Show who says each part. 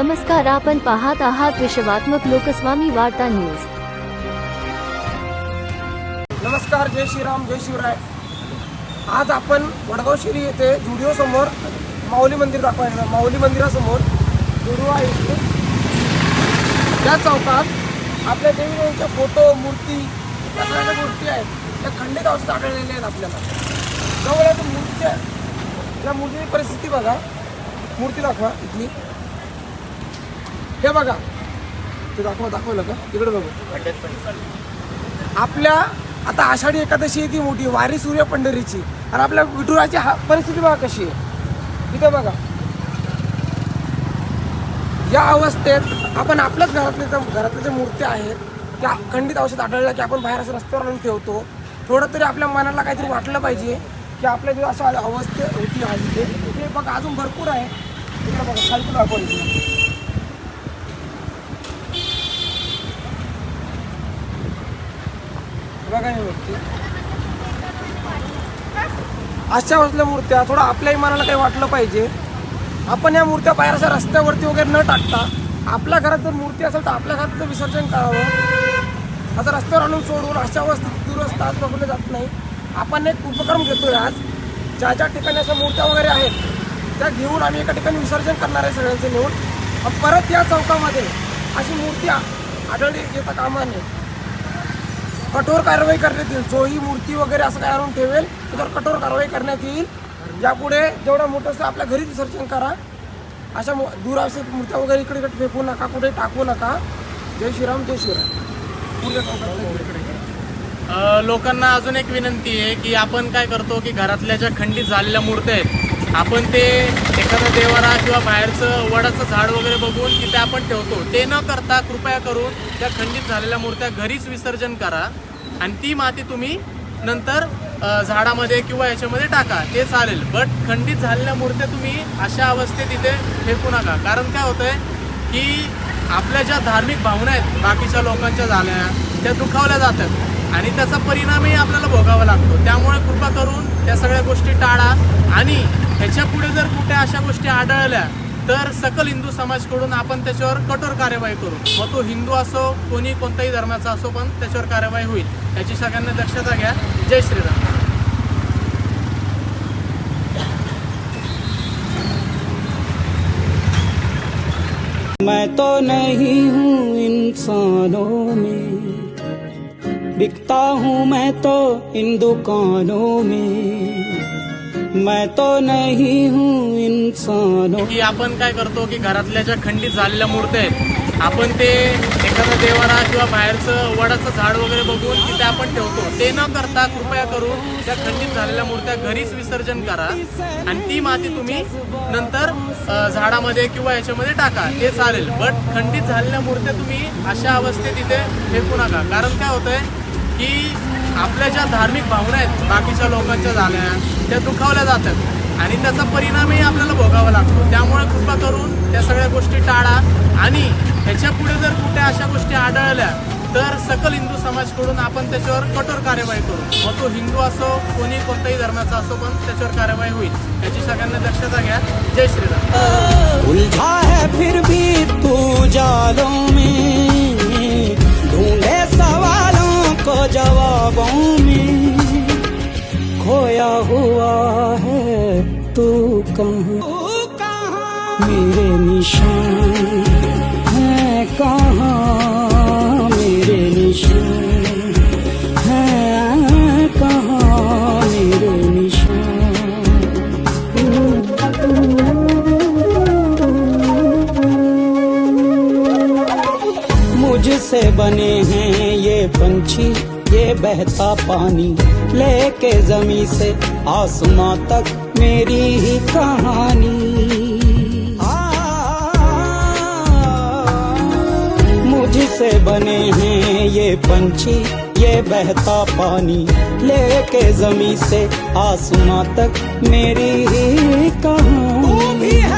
Speaker 1: नमस्कार आपण पाहत आहात विश्वात्मक लोकस्वामी वार्ता न्यूज.
Speaker 2: नमस्कार जय श्रीराम जय शिवराय. आज आपण वडगाव शिरी येथे जुडिओ समोर माऊली मंदिर दाखवायला माऊली मंदिरासमोर जुडिओ आहे या त्या चौकात आपल्या देवी देवीच्या फोटो मूर्ती या सगळ्या गोष्टी आहेत. त्या खंडित अवस्थेत आढळलेल्या आहेत आपल्याला. जवळ आहे त्या त्या मूर्तीची परिस्थिती बघा. मूर्ती दाखवा इथली. हे बघा. ते दाखवा दाखवलं का तिकडे बघू. आपल्या आता आषाढी एकादशी येते मोठी वारी सूर्य पंढरीची. आणि आपल्या विठुराची हा परिस्थिती बघा कशी आहे. इथे बघा. या अवस्थेत आपण आपल्याच घरातल्या ज्या घरातल्या ज्या मूर्त्या आहेत त्या खंडित अवस्थेत आढळल्या की आपण बाहेर असं रस्त्यावर आणून ठेवतो. थोडं तरी आपल्या मनाला काहीतरी वाटलं पाहिजे की आपल्या जे अशा अवस्थे होती आहे. ते बघा अजून भरपूर आहे. तिकडे बघा खालती दाखवलं. बघा ही मूर्ती अशा असल्या मूर्त्या थोडं आपल्याही मनाला काही वाटलं पाहिजे. आपण या मूर्त्या बाहेर अशा रस्त्यावरती वगैरे न टाकता आपल्या घरात जर मूर्ती असेल तर आपल्या घरात विसर्जन करावं. आता रस्त्यावर आणून सोडून अशा अवस्थेत दुरुस्त आज बघले जात नाही. आपण एक उपक्रम घेतोय आज. ज्या ज्या ठिकाणी अशा मूर्त्या वगैरे आहेत त्या घेऊन आम्ही एका ठिकाणी विसर्जन करणार आहे सगळ्यांचे नेऊन परत या चौकामध्ये अशी मूर्ती आढळली येता कामा नये. कठोर कारवाई करण्यात येईल. जो ही मूर्ती वगैरे असं काय आणून ठेवेल त्याच्यावर कठोर कारवाई करण्यात येईल. यापुढे जेवढा मोठं असतं आपल्या घरी विसर्जन करा. अशा मू- असे मूर्त्या वगैरे इकडे इकडे फेकू नका कुठे टाकू नका. जय श्रीराम जय
Speaker 3: श्रीराम. लोकांना अजून एक विनंती आहे की आपण काय करतो की घरातल्या ज्या खंडित झालेल्या मूर्त्या आहेत आपण ते एखादा देवारा किंवा बाहेरचं वडाचं झाड वगैरे बघून तिथे आपण ठेवतो. ते न करता कृपया करून त्या खंडित झालेल्या मूर्त्या घरीच विसर्जन करा. आणि ती माती तुम्ही नंतर झाडामध्ये किंवा याच्यामध्ये टाका. ते चालेल. बट खंडित झालेल्या मूर्त्या तुम्ही अशा अवस्थेत इथे फेकू नका. कारण काय होतंय की आपल्या ज्या धार्मिक भावना आहेत बाकीच्या लोकांच्या झाल्या त्या दुखावल्या जातात. आणि त्याचा परिणामही आपल्याला भोगावा लागतो. त्यामुळे कृपा करून त्या सगळ्या गोष्टी टाळा. आणि ह्याच्या पुढे जर कुठे अशा गोष्टी आढळल्या तर सकल हिंदू समाजकडून आपण त्याच्यावर कठोर कार्यवाही करू. मग तो हिंदू असो कोणी कोणत्याही धर्माचा असो पण त्याच्यावर कार्यवाही होईल. याची सगळ्यांना दक्षता घ्या. जय श्रीराम.
Speaker 4: मैं तो नहीं हूँ इंसानों में। बिकता हूँ मैं तो इन दुकानों में। मैं तो नहीं हूँ इंसानों।
Speaker 3: की आपण काय करतो की घरातल्या ज्या खंडित झालेल्या मूर्त्या आहेत आपण ते एखादा देवाला किंवा बाहेरचं वडाचं झाड वगैरे बघून तिथे आपण ठेवतो. ते न करता कृपया करून त्या खंडित झालेल्या मूर्त्या घरीच विसर्जन करा आणि ती माती तुम्ही नंतर झाडामध्ये किंवा याच्यामध्ये टाका. ते चालेल. बट खंडित झालेल्या मूर्त्या तुम्ही अशा अवस्थेत तिथे फेकू नका. कारण काय होतंय की आपल्या ज्या धार्मिक भावना आहेत बाकीच्या लोकांच्या झाल्या त्या दुखावल्या जातात. आणि त्याचा परिणामही आपल्याला भोगावा लागतो. त्यामुळे कृपा करून त्या सगळ्या गोष्टी टाळा. आणि ह्याच्या पुढे जर कुठे अशा गोष्टी आढळल्या तर सकल हिंदू समाजकडून आपण त्याच्यावर कठोर कार्यवाही करू. मग तो हिंदू असो कोणी कोणत्याही धर्माचा असो पण त्याच्यावर कार्यवाही होईल. याची सगळ्यांना दक्षता घ्या. जय श्रीराम.
Speaker 4: उलझा है फिर भी तू जालों में। जवाबों में खोया हुआ है तू कहाँ मेरे निशान है कहाँ? मेरे निशान है कहाँ? मेरे निशान। मुझसे बने हैं ये पंछी। ये बहता पानी लेके जमी से आसमां तक मेरी ही कहानी। मुझसे बने हैं ये पंछी, ये बहता पानी लेके जमी से आसमां तक मेरी ही कहानी।